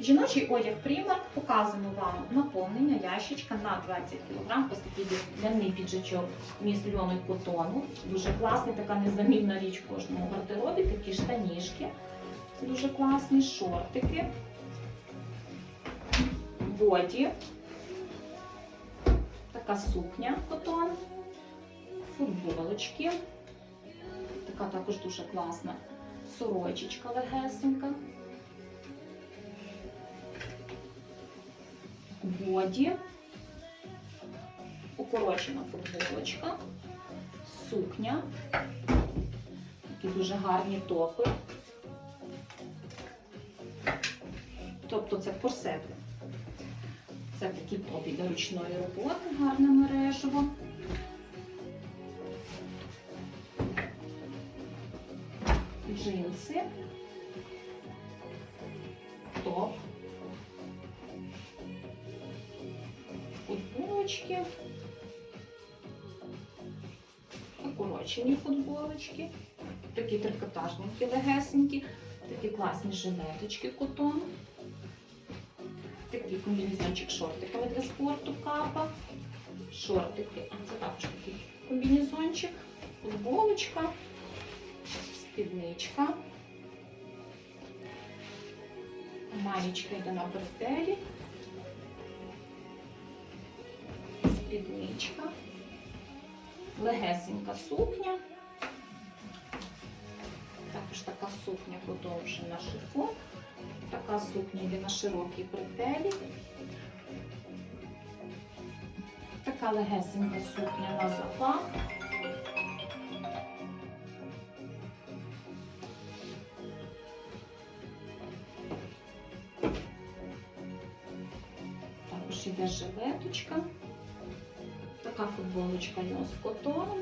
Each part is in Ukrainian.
Жіночий одяг Primark показуємо вам наповнення ящичка на 20 кг. Ось такий ляний піджачок міс льону і котону. Дуже класний, така незамінна річ в кожному гардеробі. Такі штанішки. Дуже класні, шортики, боді, така сукня котон, футболочки. Така також дуже класна сорочечка легесенька. Боді, укорочена футболочка, сукня, такі дуже гарні топи. Тобто це корсети. Це такі топи для ручної роботи, гарне мережево. Джинси, футболочки, укорочені футболочки, такі трикотажненькі, легесенькі, такі класні жилеточки котон, такий комбінезончик шортиками для спорту капа, шортики, а це також такий комбінезончик, футболочка, спідничка. Маєчка йде на бретелі. Спідничка, легесенька сукня. Також така сукня подовжена шифон. Така сукня йде на широкій бретелі. Така легесенька сукня на запах. Також йде жилеточка. Така футболочка у з котоном.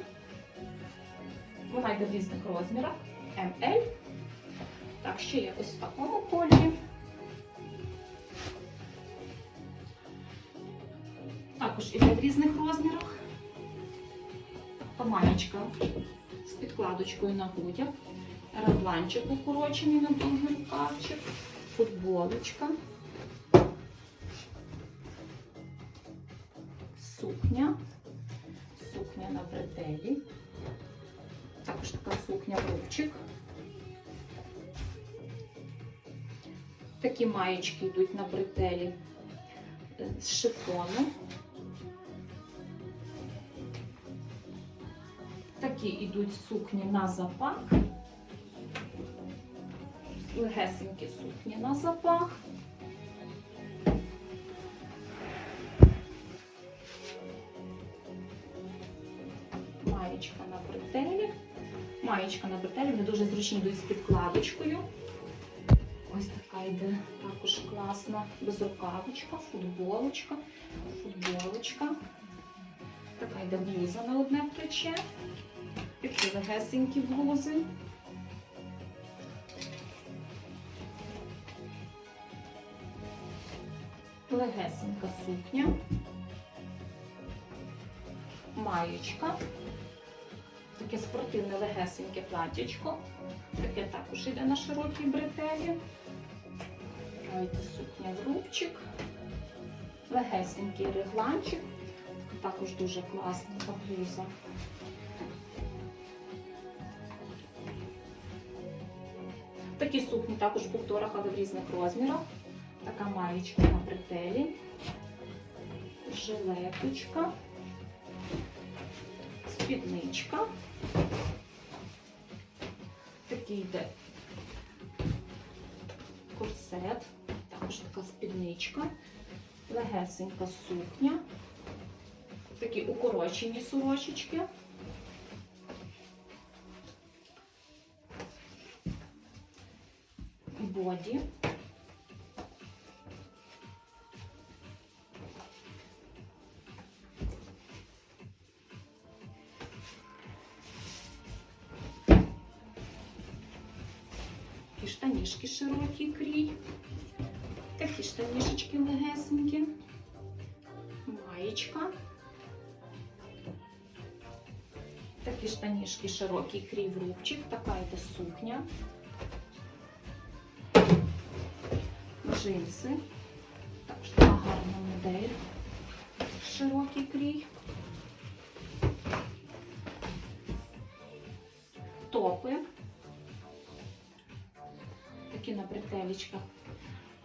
Вона йде в різних розмірах. ML. Так, ще є ось в такому кольорі. Також іде в різних розмірах. Маєчка з підкладочкою на грудях. Регланчик укорочений на довгий рукавчик. Футболочка. Сукня сукня на бретелі. Також така сукня рубчик. Такі маєчки йдуть на бретелі з шифону. Такі йдуть сукні на запах. Легесенькі сукні на запах. Маєчка на бретелі. Маєчка на бретелі, вони дуже зручні йдуть з підкладочкою. Ось така йде також класна безрукавочка, футболочка, футболочка. Така йде блуза на одне плече. Такі легесенькі блузи. Легесенька сукня. Маєчка. Таке спортивне легесеньке платячко. Таке також йде на широкій бретелі. Ось сукня в рубчик. Легесенький регланчик. Також дуже класна блуза. Такі сукні також в повторах, але в різних розмірах. Така маєчка на бретелі. Жилеточка спідничка. Такий йде корсет, також така спідничка, легесенька сукня, такі укорочені сорочечки. Боді. Штанішки широкі крій. Такі штанішечки легесенькі. Маєчка. Такі штанішки широкий крій в рубчик. Така йде сукня. джинси. Також така гарна модель. Широкий крій. Топи. Такі на бретелечках.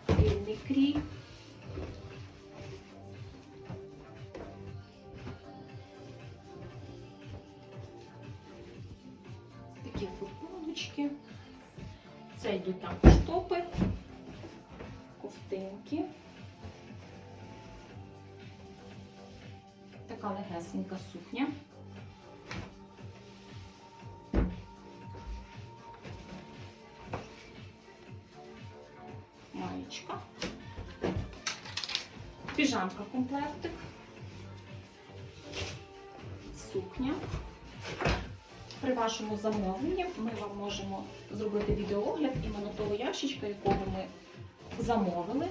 Вільний крій. Такі футболочки. Це йдуть також топи, ковтинки. Така легесенька сукня. Піжамка комплектик. Сукня. При вашому замовленні ми вам можемо зробити відеоогляд іменно того ящичка, якого ми замовили.